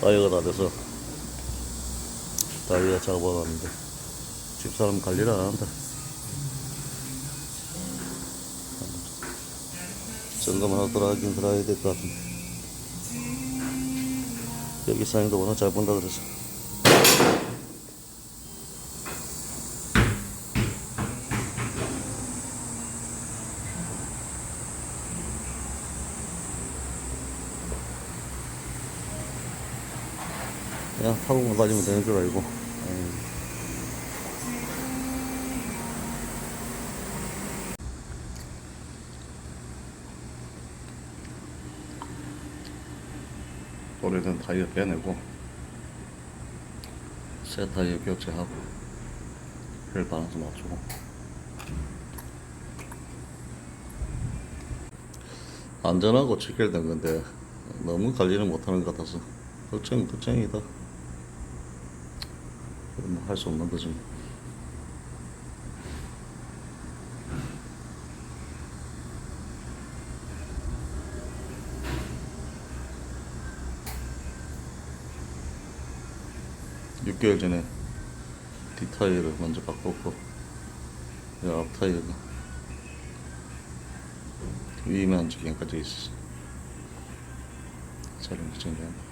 타이어가 다 돼서 타이어 작업하는데 집사람 관리를 안 한다. 점검 하나 들어가긴 들어야 될 것 같은데 여기 사장님도 워낙 잘 본다 그래서 그냥 타고만 가지면 되는 줄 알고. 오래된 타이어 빼내고. 새 타이어 교체하고 휠 바란스 맞추고. 안전하고 직결된 건데 너무 관리를 못하는 것 같아서 걱정 걱정이다 뭐 할 수 없는 거지 뭐. 육 개월 전에 뒷타이어를 먼저 바꿨고 이 앞타이어가 위만 주경까지 있었어 촬영 정리한다